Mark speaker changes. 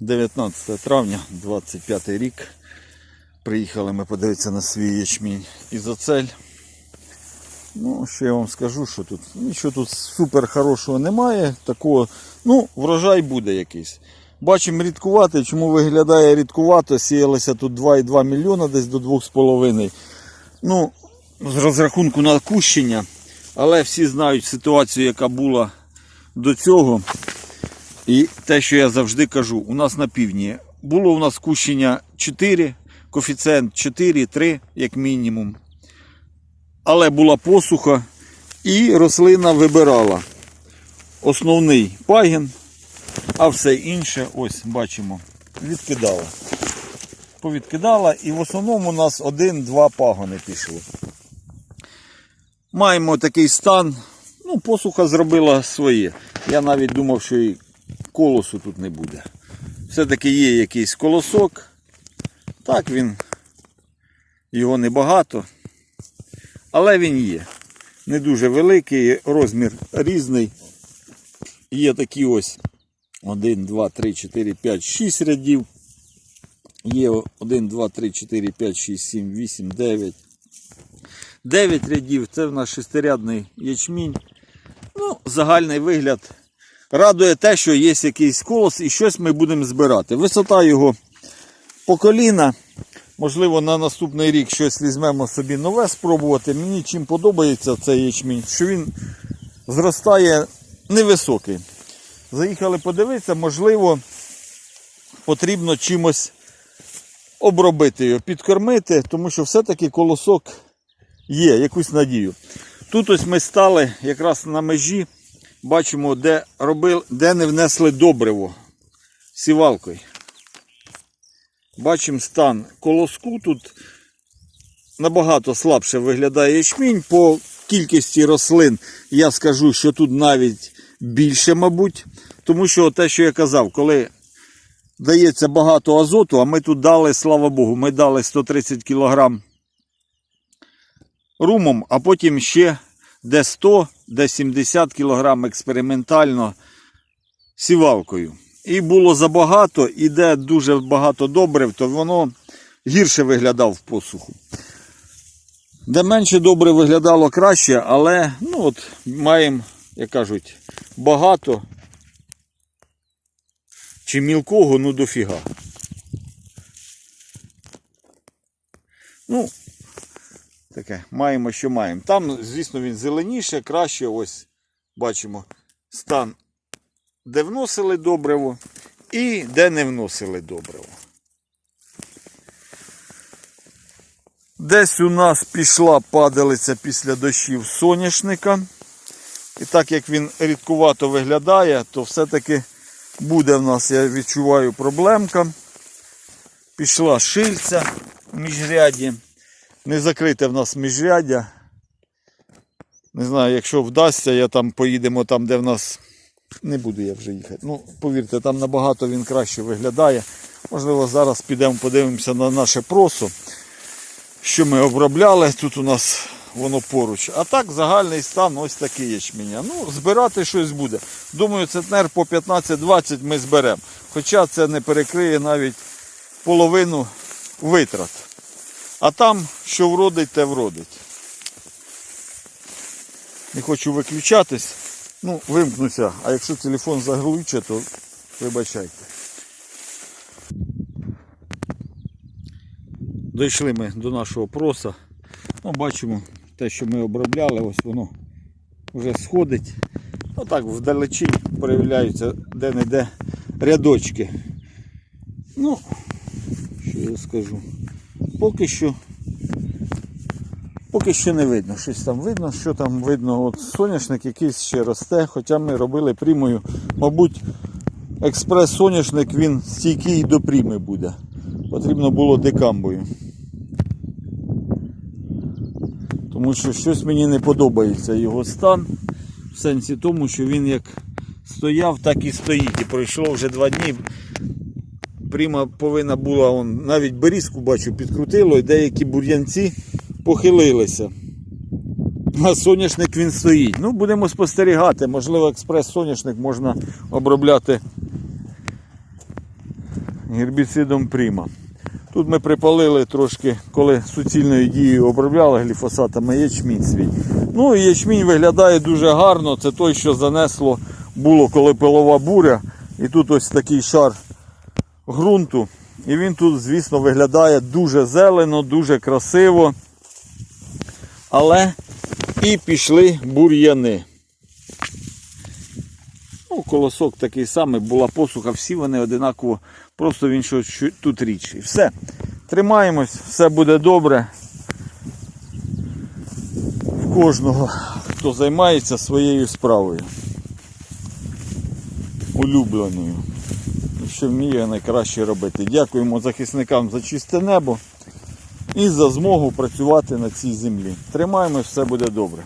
Speaker 1: 19 травня, 25 рік. Приїхали ми подивитися на свій ячмінь ізоцель. Ну, що я вам скажу, що тут нічого тут супер хорошого немає. Такого, ну, врожай буде якийсь. Бачимо рідкувати. Чому виглядає рідкувато? Сіялося тут 2,2 мільйона, десь до 2,5. Ну, з розрахунку на кущення. Але всі знають ситуацію, яка була до цього. І те, що я завжди кажу, у нас на півдні було у нас кущення 4, коефіцієнт 4, 3, як мінімум. Але була посуха, і рослина вибирала основний пагін, а все інше, ось бачимо, відкидала. Повідкидала, і в основному у нас один-два пагони пішло. Маємо такий стан. Ну, посуха зробила своє. Я навіть думав, що і колосу тут не буде. Все-таки є якийсь колосок. Так він, його небагато. Але він є. Не дуже великий, розмір різний. Є такі ось 1, 2, 3, 4, 5, 6 рядів. Є 1, 2, 3, 4, 5, 6, 7, 8, 9. 9 рядів. Це в нас шестирядний ячмінь. Ну, загальний вигляд. Радує те, що є якийсь колос і щось ми будемо збирати. Висота його по коліна. Можливо, на наступний рік щось візьмемо собі нове спробувати. Мені чим подобається цей ячмінь, що він зростає невисокий. Заїхали подивитися, можливо, потрібно чимось обробити його, підкормити, тому що все-таки колосок є, якусь надію. Тут ось ми стали якраз на межі, бачимо, де, робили, де не внесли добриво сівалкою. Бачимо стан колоску. Тут набагато слабше виглядає ячмінь. По кількості рослин я скажу, що тут навіть більше, мабуть. Тому що те, що я казав, коли дається багато азоту, а ми тут дали, слава Богу, ми дали 130 кг румом, а потім ще де 100, де 70 кг експериментально сівалкою. І було забагато, і де дуже багато добрив, то воно гірше виглядав в посуху. Де менше добре виглядало краще, але ну от маємо, як кажуть, багато чи мілкого, ну дофіга. Ну, таке, маємо, що маємо. Там, звісно, він зеленіше, краще. Ось бачимо стан, де вносили добриво і де не вносили добриво. Десь у нас пішла падалиця після дощів соняшника. І так як він рідкувато виглядає, то все-таки буде в нас, я відчуваю, проблемка. Пішла шильця в міжряді. Не закрите в нас міжряддя. Не знаю, якщо вдасться, я там поїдемо там, де в нас. Не буду я вже їхати. Ну, повірте, там набагато він краще виглядає. Можливо, зараз підемо подивимося на наше просо, що ми обробляли. Тут у нас воно поруч. А так загальний стан ось такий ячменя. Ну, збирати щось буде. Думаю, центнер по 15-20 ми зберемо. Хоча це не перекриє навіть половину витрат. А там, що вродить, те вродить. Не хочу виключатись. Ну, вимкнуся, а якщо телефон заглюче, то вибачайте. Дійшли ми до нашого проса. Ну, бачимо те, що ми обробляли, ось воно вже сходить. Отак вдалечі проявляються де-не-де рядочки. Ну, що я скажу. Поки що Поки що не видно. Щось там видно, що там видно. От соняшник якийсь ще росте, хоча ми робили прімою. Мабуть, експрес-соняшник він стійкий до пріми буде. Потрібно було декамбою. Тому що щось мені не подобається його стан. В сенсі тому, що він як стояв, так і стоїть. І пройшло вже два дні. Пріма повинна була, он, навіть берізку бачу, підкрутило, і деякі бур'янці похилилися. А соняшник він стоїть. Ну, будемо спостерігати. Можливо, експрес-соняшник можна обробляти гербіцидом Прима. Тут ми припалили трошки, коли суцільною дією обробляли гліфосатами ячмінь свій. Ну і ячмінь виглядає дуже гарно. Це той, що занесло було, коли пилова буря. І тут ось такий шар ґрунту. І він тут, звісно, виглядає дуже зелено, дуже красиво. Але і пішли бур'яни. Ну, колосок такий самий, була посуха, всі вони одинаково, просто він щось тут річ. І все. Тримаємось, все буде добре. В кожного, хто займається своєю справою. Улюбленою. Що вміє найкраще робити. Дякуємо захисникам за чисте небо і за змогу працювати на цій землі. Тримаємось, все буде добре.